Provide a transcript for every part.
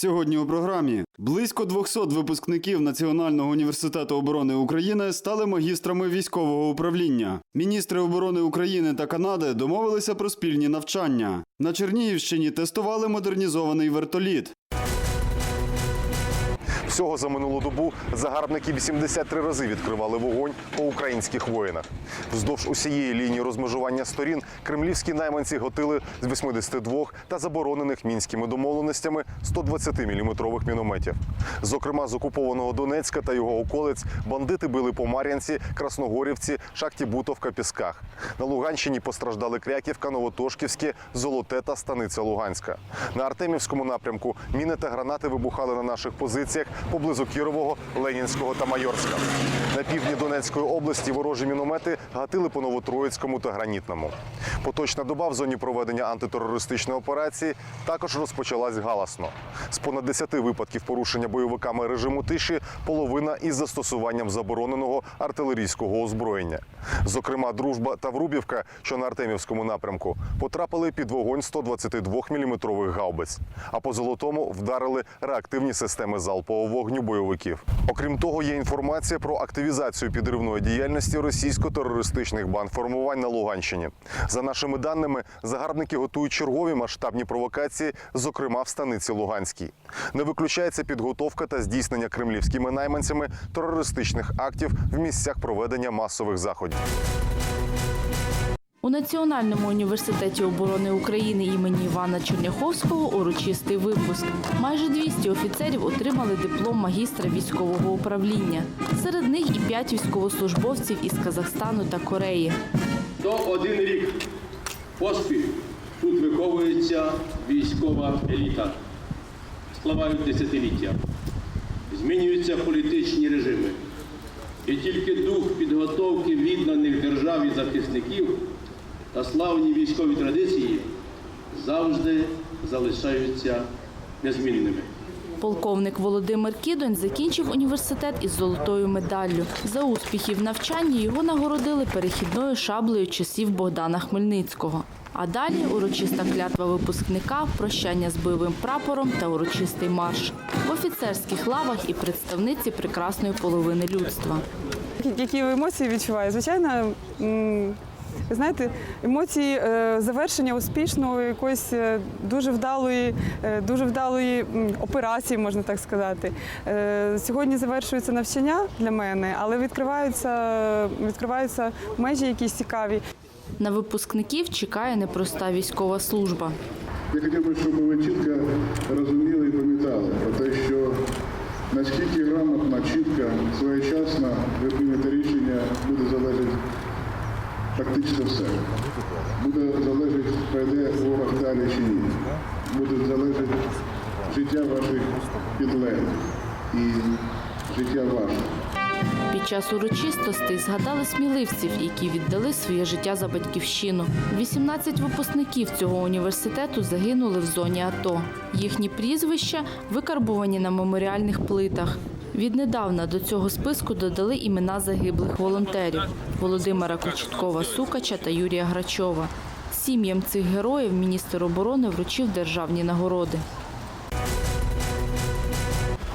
Сьогодні у програмі близько 200 випускників Національного університету оборони України стали магістрами військового управління. Міністри оборони України та Канади домовилися про спільні навчання. На Чернігівщині тестували модернізований вертоліт. Всього за минулу добу загарбники 83 рази відкривали вогонь по українських воїнах. Вздовж усієї лінії розмежування сторін кремлівські найманці готили з 82 та заборонених мінськими домовленостями 120-мм мінометів. Зокрема, з окупованого Донецька та його околиць бандити били по Мар'янці, Красногорівці, Шахті Бутовка, Пісках. На Луганщині постраждали Кряківка, Новотошківське, Золоте та Станиця Луганська. На Артемівському напрямку міни та гранати вибухали на наших позиціях поблизу Кірового, Ленінського та Майорська. На півдні Донецької області ворожі міномети гатили по Новотроїцькому та Гранітному. Поточна доба в зоні проведення антитерористичної операції також розпочалась галасно. З понад 10 випадків порушення бойовиками режиму тиші половина із застосуванням забороненого артилерійського озброєння. Зокрема, дружба та Врубівка, що на Артемівському напрямку, потрапили під вогонь 122-мм гаубиць. А по золотому вдарили реактивні системи залпового вогню бойовиків. Окрім того, є інформація про активізацію підривної діяльності російсько-терористичних бандформувань на Луганщині. За нашими даними, загарбники готують чергові масштабні провокації, зокрема в станиці Луганській. Не виключається підготовка та здійснення кремлівськими найманцями терористичних актів в місцях проведення масових заходів. У Національному університеті оборони України імені Івана Черняховського урочистий випуск. Майже 200 офіцерів отримали диплом магістра військового управління. Серед них і 5 військовослужбовців із Казахстану та Кореї. То один рік поспіль тут виховується військова еліта. Спливають десятиліття. Змінюються політичні режими. І тільки дух підготовки відданих державі захисників та славні військові традиції завжди залишаються незмінними. Полковник Володимир Кідонь закінчив університет із золотою медаллю. За успіхи в навчанні його нагородили перехідною шаблею часів Богдана Хмельницького. А далі урочиста клятва випускника, прощання з бойовим прапором та урочистий марш. В офіцерських лавах і представниці прекрасної половини людства. Які ви емоції відчуваю? Звичайно, ви знаєте, емоції е, завершення успішної якоїсь е, дуже вдалої, е, дуже вдалої операції, можна так сказати. Е, Сьогодні завершується навчання для мене, але відкриваються, відкриваються межі якісь цікаві. На випускників чекає непроста військова служба. Я хотів би, щоб ви чітко розуміли і пам'ятали про те, що наскільки грамотно, чітко, своєчасно ви приймете рішення, буде залежати фактично все. Буде залежати, пройде ворог далі чи ні. Буде залежати життя ваших підлеглих і життя ваше. Під час урочистостей згадали сміливців, які віддали своє життя за батьківщину. 18 випускників цього університету загинули в зоні АТО. Їхні прізвища викарбовані на меморіальних плитах. Віднедавна до цього списку додали імена загиблих волонтерів Володимира Кочеткова Сукача та Юрія Грачова. Сім'ям цих героїв міністр оборони вручив державні нагороди.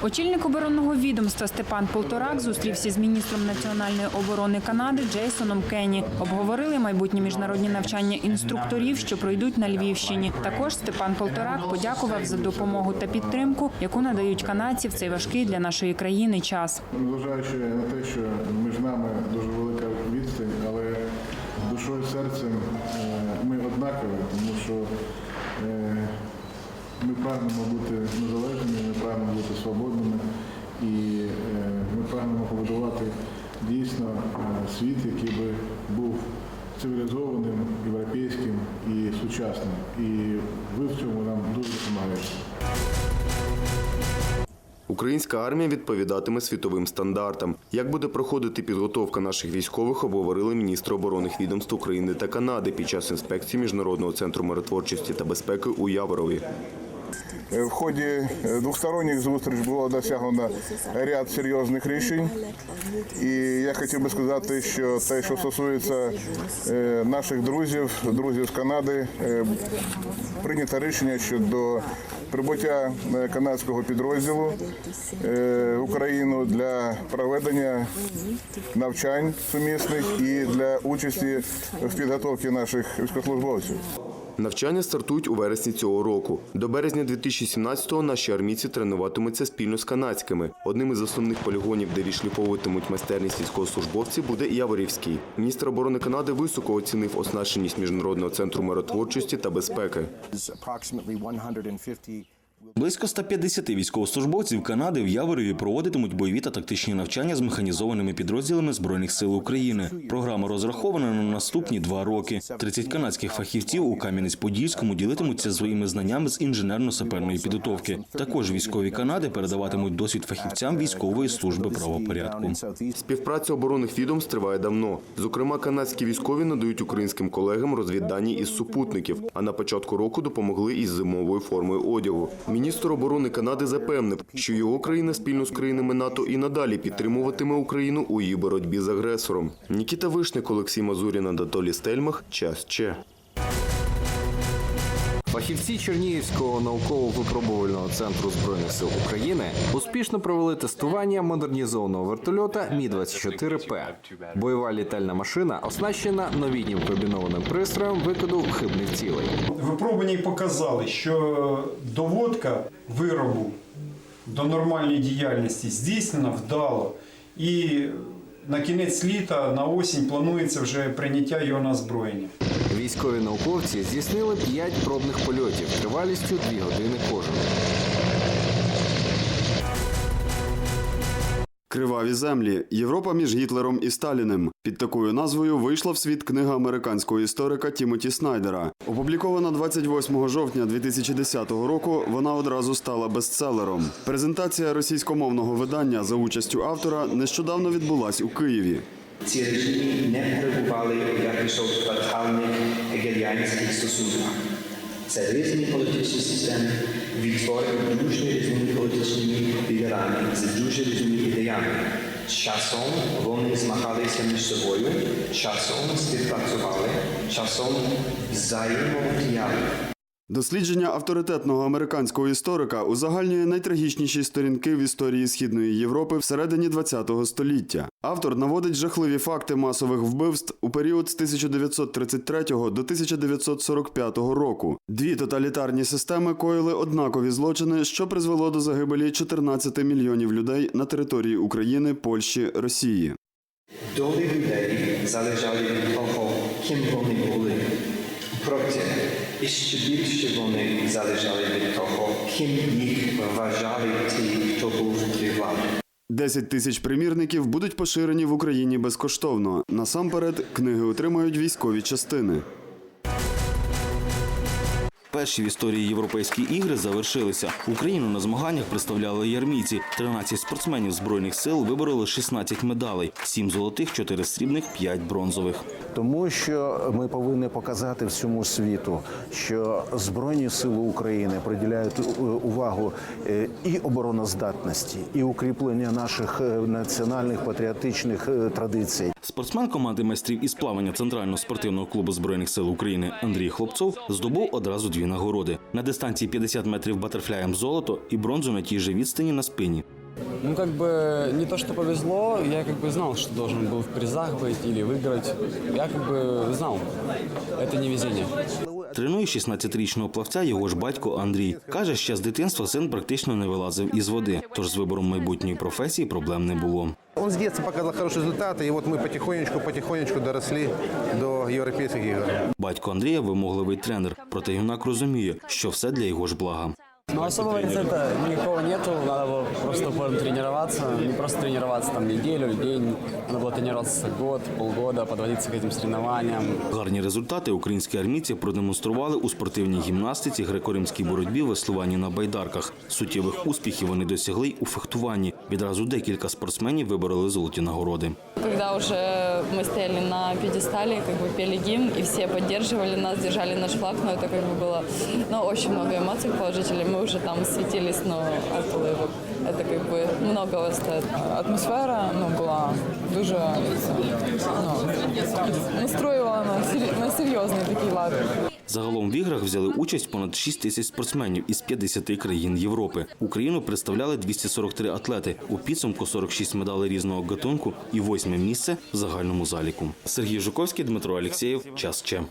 Очільник оборонного відомства Степан Полторак зустрівся з міністром національної оборони Канади Джейсоном Кенні. Обговорили майбутні міжнародні навчання інструкторів, що пройдуть на Львівщині. Також Степан Полторак подякував за допомогу та підтримку, яку надають канадці в цей важкий для нашої країни час. Незважаючи на те, що між нами дуже велика відстань, але душою серцем е, ми однакові, тому що прагнемо бути незалежними, ми прагнемо бути свободними і е, ми прагнемо побудувати дійсно е, світ, який би був цивілізованим, європейським і сучасним. І ви в цьому нам дуже допомагаєте. Українська армія відповідатиме світовим стандартам. Як буде проходити підготовка наших військових, обговорили міністри оборонних відомств України та Канади під час інспекції Міжнародного центру миротворчості та безпеки у Яворові. В ході е, двосторонніх зустріч було досягнено ряд серйозних рішень. І я хотів би сказати, що те, що стосується е, наших друзів, друзів з Канади, е, прийнято рішення щодо прибуття е, канадського підрозділу е, в Україну для проведення навчань сумісних і для участі в підготовці наших військовослужбовців. Навчання стартують у вересні цього року. До березня 2017-го наші армійці тренуватимуться спільно з канадськими. Одним із основних полігонів, де відшліфовуватимуть майстерність військовослужбовців, буде Яворівський. Міністр оборони Канади високо оцінив оснащеність міжнародного центру миротворчості та безпеки. Близько 150 військовослужбовців Канади в Яворові проводитимуть бойові та тактичні навчання з механізованими підрозділами збройних сил України. Програма розрахована на наступні два роки. 30 канадських фахівців у Кам'янець-Подільському ділитимуться своїми знаннями з інженерно-саперної підготовки. Також військові Канади передаватимуть досвід фахівцям військової служби правопорядку. Співпраця оборонних відомств триває давно. Зокрема, канадські військові надають українським колегам розвіддані із супутників, а на початку року допомогли із зимовою формою одягу. Міністр оборони Канади запевнив, що його країна спільно з країнами НАТО і надалі підтримуватиме Україну у її боротьбі з агресором. Нікіта Вишник, Олексій Мазурін, Анатолій Стельмах. Час Че. Фахівці Чернігівського науково-випробувального центру збройних сил України успішно провели тестування модернізованого вертольота Мі 24 П. Бойова літальна машина оснащена новітнім комбінованим пристроєм викиду хибних цілей. Випробування показали, що доводка виробу до нормальної діяльності здійснена вдало. І на кінець літа, на осінь планується вже прийняття його на озброєння. Військові науковці здійснили 5 пробних польотів тривалістю 2 години кожен. Криваві землі. Європа між Гітлером і Сталіним. Під такою назвою вийшла в світ книга американського історика Тімоті Снайдера. Опублікована 28 жовтня 2010 року, вона одразу стала бестселером. Презентація російськомовного видання за участю автора нещодавно відбулась у Києві. Ці режими не перебували у якихось фатальних гегеліанських стосунках. Це різні політичні системи, відтворені дуже різними політичними лідерами з дуже різними ідеями. Часом вони змагалися між собою, часом співпрацювали, часом взаємодіяли. Дослідження авторитетного американського історика узагальнює найтрагічніші сторінки в історії Східної Європи всередині ХХ століття. Автор наводить жахливі факти масових вбивств у період з 1933 до 1945 року. Дві тоталітарні системи коїли однакові злочини, що призвело до загибелі 14 мільйонів людей на території України, Польщі, Росії. Долі людей залежали від того, ким вони були. Проте, і ще більше вони залежали від того, ким їх вважали ті, хто був владі. 10 тисяч примірників будуть поширені в Україні безкоштовно. Насамперед, книги отримають військові частини. Перші в історії європейські ігри завершилися. Україну на змаганнях представляли ярмійці. 13 спортсменів збройних сил вибороли 16 медалей: 7 золотих, 4 срібних, 5 бронзових. Тому що ми повинні показати всьому світу, що Збройні сили України приділяють е, увагу е, і обороноздатності, і укріплення наших е, національних патріотичних традицій. Спортсмен команди майстрів із плавання Центрального спортивного клубу збройних сил України Андрій Хлопцов здобув одразу дві нагороди на дистанції 50 метрів батерфляєм золото і бронзу на тій же відстані на спині. Ну, как бы не то, что повезло, я как бы знал, что должен был в призах быть или выиграть. Я как бы знал, это не везение. Тренує 16-річного плавця його ж батько Андрій. Каже, ще з дитинства син практично не вилазив із води, тож з вибором майбутньої професії проблем не було. Он с детства показал хорошие результаты, и вот мы потихонечку-потихонечку доросли до європейських ігор. Батько Андрія вимогливий тренер, проте юнак розуміє, що все для його ж блага. Но особого рецепта никакого нету, надо было просто упорно тренироваться, не просто тренироваться там неделю или день, надо было тренироваться год, полгода, подводиться к этим соревнованиям. Гарні результати українські армійці продемонстрували у спортивній гімнастиці, греко-римській боротьбі, веслуванні на байдарках. Суттєвих успіхів вони досягли й у фехтуванні. Відразу декілька спортсменів вибороли золоті нагороди. Когда уже мы стояли на пьедестале, как бы пели гимн, и все поддерживали нас, держали наш флаг, но это как бы было, ну, очень много эмоций положительных. Мы уже там светились, но от улыбок. Это как бы многого стоит. Атмосфера ну, була дуже ну, настроювала на, сер- на серйозний такий лад. Загалом в іграх взяли участь понад 6 тисяч спортсменів із 50 країн Європи. Україну представляли 243 атлети. У підсумку 46 медалей різного гатунку і восьме місце в загальному заліку. Сергій Жуковський, Дмитро Алєксєєв. Час ще.